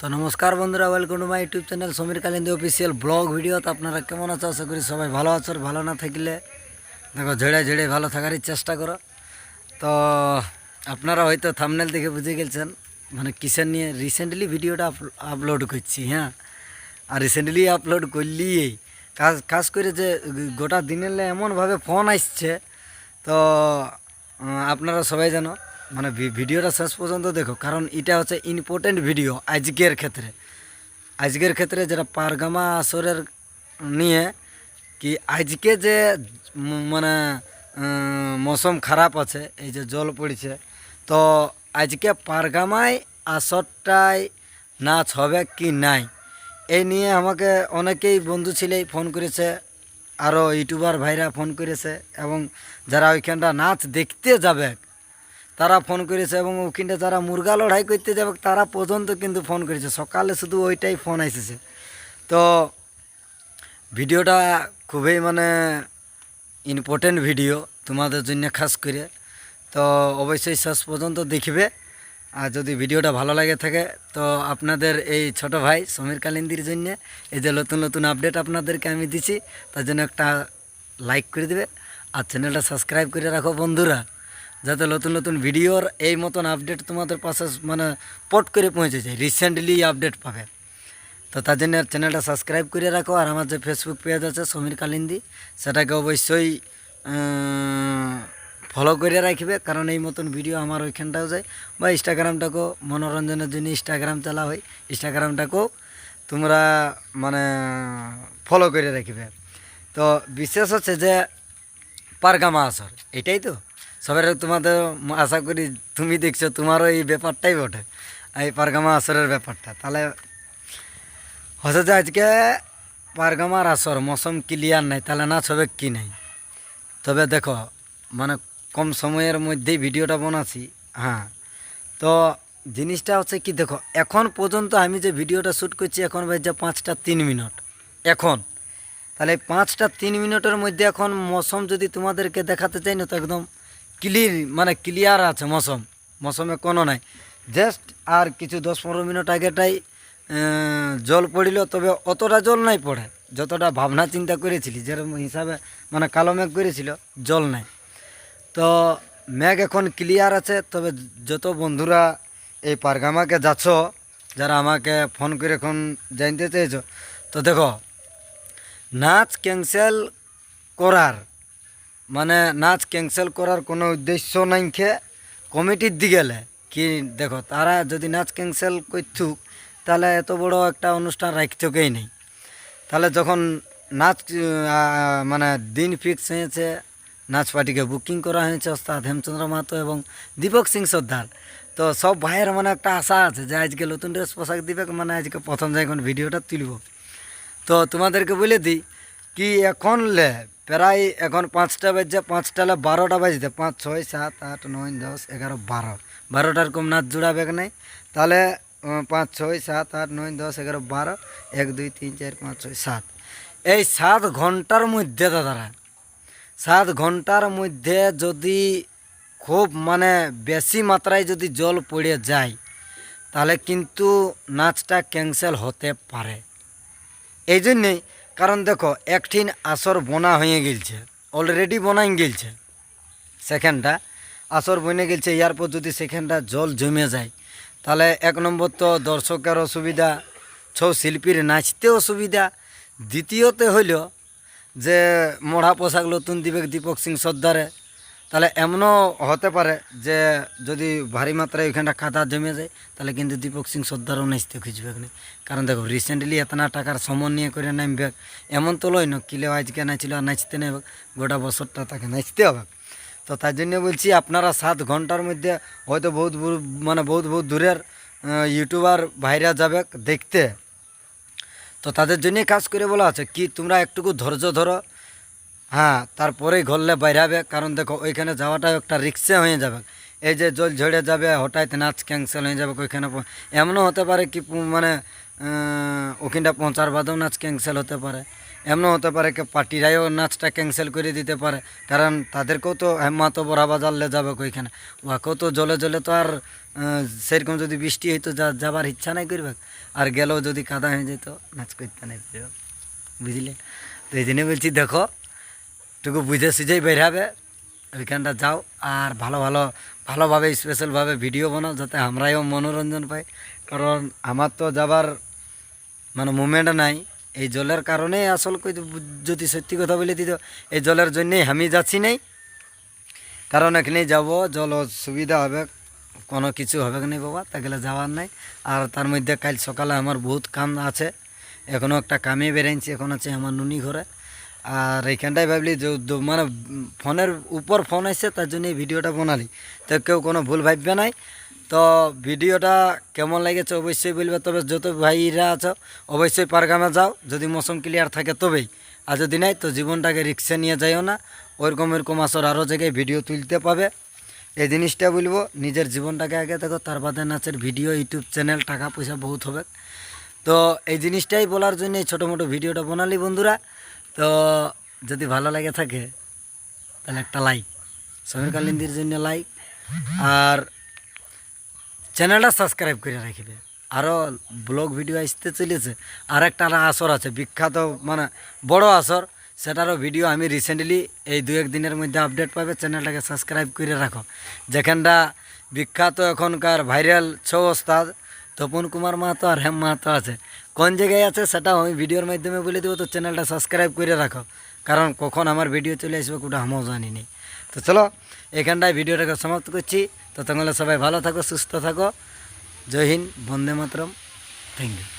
তো নমস্কার বন্ধুরা welcome to my YouTube channel Samir Kalindi official blog video তো আপনারা কেমন আছো? আশা করি সবাই ভালো আছো আর ভালো না থাকলে, দেখো ঝেড়ে ঝেড়ে ভালো থাকারই চেষ্টা করো। তো আপনারা হয়তো থামনেল দেখে বুঝে গেছেন মানে কিসের নিয়ে রিসেন্টলি ভিডিওটা আপলোড করছি হ্যাঁ? আর রিসেন্টলি আপলোড করলিই। কাজ কাজ করে যে গোটা দিনের এমনভাবে ফোন আসছে, তো আপনারা সবাই জানো মানে ভিডিওটা শেষ পর্যন্ত দেখো, কারণ এটা হচ্ছে ইম্পর্টেন্ট ভিডিও আজকের ক্ষেত্রে। আজকের ক্ষেত্রে যেটা পারগামা আসরের নিয়ে কি আজকে যে মানে মৌসুম খারাপ আছে, এই যে জল পড়ছে, তো আজকে পারগামায় আসরটায় নাচ হবে কি নাই, এই নিয়ে আমাকে অনেকেই বন্ধু ছিলেই ফোন করেছে আরও ইউটিউবার ভাইরা ফোন করেছে, এবং যারা ওইখানটা নাচ দেখতে যাবে তারা ফোন করেছে এবং ওখানটা যারা মুরগা লড়াই করতে যাবে, তারা পর্যন্ত কিন্তু ফোন করেছে। সকালে শুধু ওইটাই ফোন এসেছে তো ভিডিওটা খুবই মানে ইম্পর্টেন্ট ভিডিও তোমাদের জন্য খাস করে। তো অবশ্যই শেষ পর্যন্ত দেখবে। আর যদি ভিডিওটা ভালো লাগে থাকে, তো আপনাদের এই ছোট ভাই সমীর কালিন্দির জন্য এই যে নতুন নতুন আপডেট আপনাদেরকে আমি দিছি, তার জন্য একটা লাইক করে দেবে। আর চ্যানেলটা সাবস্ক্রাইব করে রাখো বন্ধুরা। যাতে নতুন নতুন ভিডিওর এই মতন আপডেট তোমাদের পাশে মানে পট করে পৌঁছে যায় রিসেন্টলি আপডেট পাবে। তো তার জন্য চ্যানেলটা সাবস্ক্রাইব করে রাখো, আর আমার যে ফেসবুক পেজ আছে, সমীর কালিন্দি, সেটাকে অবশ্যই ফলো করে রাখবে, কারণ এই মতন ভিডিও আমার ওইখানটাও যায়। বা ইনস্টাগ্রামটাকেও মনোরঞ্জনের জন্য ইনস্টাগ্রাম চালা হয়। ইনস্টাগ্রামটাকেও তোমরা মানে ফলো করে রাখবে। তো বিশেষ হচ্ছে যে পারগামা আসর এটাই তো? সবাই তোমাদের আশা করি তুমি দেখছ, তোমারও এই ব্যাপারটাই বটে, এই পারগামা আসরের ব্যাপারটা। তাহলে হচ্ছে যে আজকে পারগামার আসর, মৌসুম ক্লিয়ার নাই, তাহলে না হবে কি নাই? তবে দেখো মানে কম সময়ের মধ্যেই ভিডিওটা বানাচ্ছি হ্যাঁ। তো জিনিসটা হচ্ছে কি, দেখো, এখন পর্যন্ত আমি যে ভিডিওটা শ্যুট করছি, এখন বাজছে পাঁচটা তিন মিনিট। এখন। তাহলে পাঁচটা তিন মিনিটের মধ্যে এখন মৌসুম যদি তোমাদেরকে দেখাতে চাই না, তো একদম ক্লিয়ার মানে ক্লিয়ার আছে মৌসুম। মৌসুমে কোনো নাই। জাস্ট আর কিছু দশ পনেরো মিনিট আগেটাই জল পড়িল, তবে অতটা জল নাই পড়ে। যতটা ভাবনা চিন্তা করেছিলি, যেরকম হিসাবে মানে কালো মেঘ করেছিল, জল নাই। তো মেঘ এখন ক্লিয়ার আছে, তবে যত বন্ধুরা এই পারগামাকে যাচ্ছ, যারা আমাকে ফোন করে এখন জানতে চেয়েছ তো দেখো, নাচ ক্যান্সেল করার মানে নাচ ক্যান্সেল করার কোনো উদ্দেশ্য নাই খে। কমিটির দিকেলে কি দেখো, তারা যদি নাচ ক্যান্সেল করতুক তাহলে এত বড় একটা অনুষ্ঠান রাখতেকেই নেই। তাহলে যখন নাচ মানে দিন ফিক্স হয়েছে নাচ পার্টিকে বুকিং করা হয়েছে ওস্তাদ হেমচন্দ্র মাহাতো এবং দীপক সিং সর্দার। তো সব ভাইয়ের মানে একটা আশা আছে যে আজকে নতুন ড্রেস পোশাক দিবে মানে আজকে প্রথম যখন ভিডিওটা তুলব। তো তোমাদেরকে বলে দিই, কি এখন লে প্রায় এখন পাঁচটা বাজছে, পাঁচটা লে বারোটা বাজতে পাঁচ, ছয়, সাত, আট, নয়, দশ, এগারো, বারো। বারোটার কম নাচ জোড়াবে নাই। তাহলে পাঁচ, ছয়, সাত, আট, নয়, দশ, এগারো, বারো, এক, দুই, তিন, চার, পাঁচ, ছয়, সাত। এই সাত ঘণ্টার মধ্যে দাদারা, সাত ঘণ্টার মধ্যে যদি খুব মানে বেশি মাত্রায় যদি জল পড়ে যায়, তাহলে কিন্তু নাচটা ক্যান্সেল হতে পারে। এই জন্যেই কারণ দেখো একঠিন আসর বোনা হয়ে গেলছে অলরেডি বোনাই গেলছে। সেখানটা আসর বনে গেলছে এরপর যদি সেখানটা জল জমে যায়, তাহলে এক নম্বর তো দর্শকের অসুবিধা, ছৌ শিল্পীর নাচতে অসুবিধা। দ্বিতীয়তে হইল যে মড়া পোশাক নতুন দিবে দীপক সিং সর্দারে তাহলে এমনও হতে পারে যে যদি ভারী মাত্রায় ওইখানটা কাদা জমে যায়, তাহলে কিন্তু দীপক সিং সর্দারও নাচতে খুঁজবে না কারণ দেখো রিসেন্টলি এতনা টাকার সমন নিয়ে করে নামবে, এমন তো লয় না কিলেও আজকে নাচছিল আর নাচতে নেবে গোটা বছরটা তাকে নাচতে হবে। তো তার জন্য বলছি, আপনারা সাত ঘণ্টার মধ্যে হয়তো বহুত মানে বহুত বহুত দূরের ইউটিউবার ভাইরা যাবে দেখতে। তো তাদের জন্যই কাজ করে বলা আছে, কি তোমরা একটুকু ধৈর্য ধরো হ্যাঁ তারপরেই ঘরলে বাইরাবে কারণ দেখো, ওইখানে যাওয়াটাও একটা রিক্সে হয়ে যাবে। এই যে জল ঝরে যাবে, হঠাৎ নাচ ক্যান্সেল হয়ে যাবে, ওইখানে এমনও হতে পারে কি মানে ওখানটা পৌঁছার বাদেও নাচ ক্যান্সেল হতে পারে। এমনও হতে পারে কি পার্টিরাও নাচটা ক্যান্সেল করে দিতে পারে। কারণ তাদেরকেও তো হেম্মাতো বড়া বাজারলে যাবে ওইখানে। ওকেও তো জলে জলে তো আর সেরকম যদি বৃষ্টি হইতো যাবার ইচ্ছা নাই করবে। আর গেলেও যদি কাদা হয়ে যেত নাচ করতে নাই। বুঝলে? তো এই জন্য বলছি, দেখো টুকু বুঝে সুঝেই বের হবে। ওইখানটা যাও আর ভালো ভালো, ভালোভাবে স্পেশালভাবে ভিডিও বানাও যাতে আমরাও মনোরঞ্জন পাই। কারণ আমার তো যাবার মানে মুভমেন্ট নাই। এই জলের কারণেই আসল কই যদি সত্যি কথা বলে দিত, এই জলের জন্যেই আমি যাচ্ছি নাই। কারণ এখানে যাব, জল সুবিধা হবে, কোনো কিছু হবে নাই বাবা তা গেলে যাওয়ার নাই। আর তার মধ্যে কাল সকালে আমার বহুত কাম আছে। এখনও একটা কামে বেরাইছি, এখন আছে আমার নুনি ঘরে। আর এইখানটাই ভাবলি যে মানে ফোনের উপর ফোন আসছে তার জন্য এই ভিডিওটা বানালি। তো কেউ কোনো ভুল ভাববে নাই। তো ভিডিওটা কেমন লেগেছে অবশ্যই বলবে, তবে যত ভাইরা আছো, অবশ্যই পারগামে যাও। যদি মৌসুম ক্লিয়ার থাকে তবেই। আর যদি নাই, তো জীবনটাকে রিক্সে নিয়ে যাইও না। ওরকম এরকম আসর আরও জায়গায় ভিডিও তুলতে পাবে। এই জিনিসটা বলব, নিজের জীবনটাকে আগে দেখো, তার বাদে নাচের ভিডিও, ইউটিউব চ্যানেল, টাকা পয়সা বহুত হবে। তো এই জিনিসটাই বলার জন্য এই ছোটো মোটো ভিডিওটা বানালি বন্ধুরা। তো যদি ভালো লাগে থাকে, তাহলে একটা লাইক সমীর কালিন্দির জন্য লাইক আর চ্যানেলটা সাবস্ক্রাইব করে রাখবে। আরও ব্লগ ভিডিও আসতে চলেছে, আর একটা আসর আছে, বিখ্যাত মানে বড় আসর, সেটারও ভিডিও আমি রিসেন্টলি এই দু এক দিনের মধ্যে আপডেট পাবে, চ্যানেলটাকে সাবস্ক্রাইব করে রাখো। যেখানটা বিখ্যাত এখনকার ভাইরাল ছৌ ওস্তাদ তপন কুমার মাহাতো আর হেম মাহাতো আছে। কোন জায়গায় আছে সেটা আমি ভিডিওর মাধ্যমে বলে দেবো, তো চ্যানেলটা সাবস্ক্রাইব করে রাখো। কারণ কখন আমার ভিডিও চলে আসবে কোটা আমিও জানি নি। তো চলো, এখানটায় ভিডিওটাকে সমাপ্ত করছি। তো তোমরা সবাই ভালো থাকো, সুস্থ থাকো। জয় হিন্দ, বন্দে মাতরম। Thank you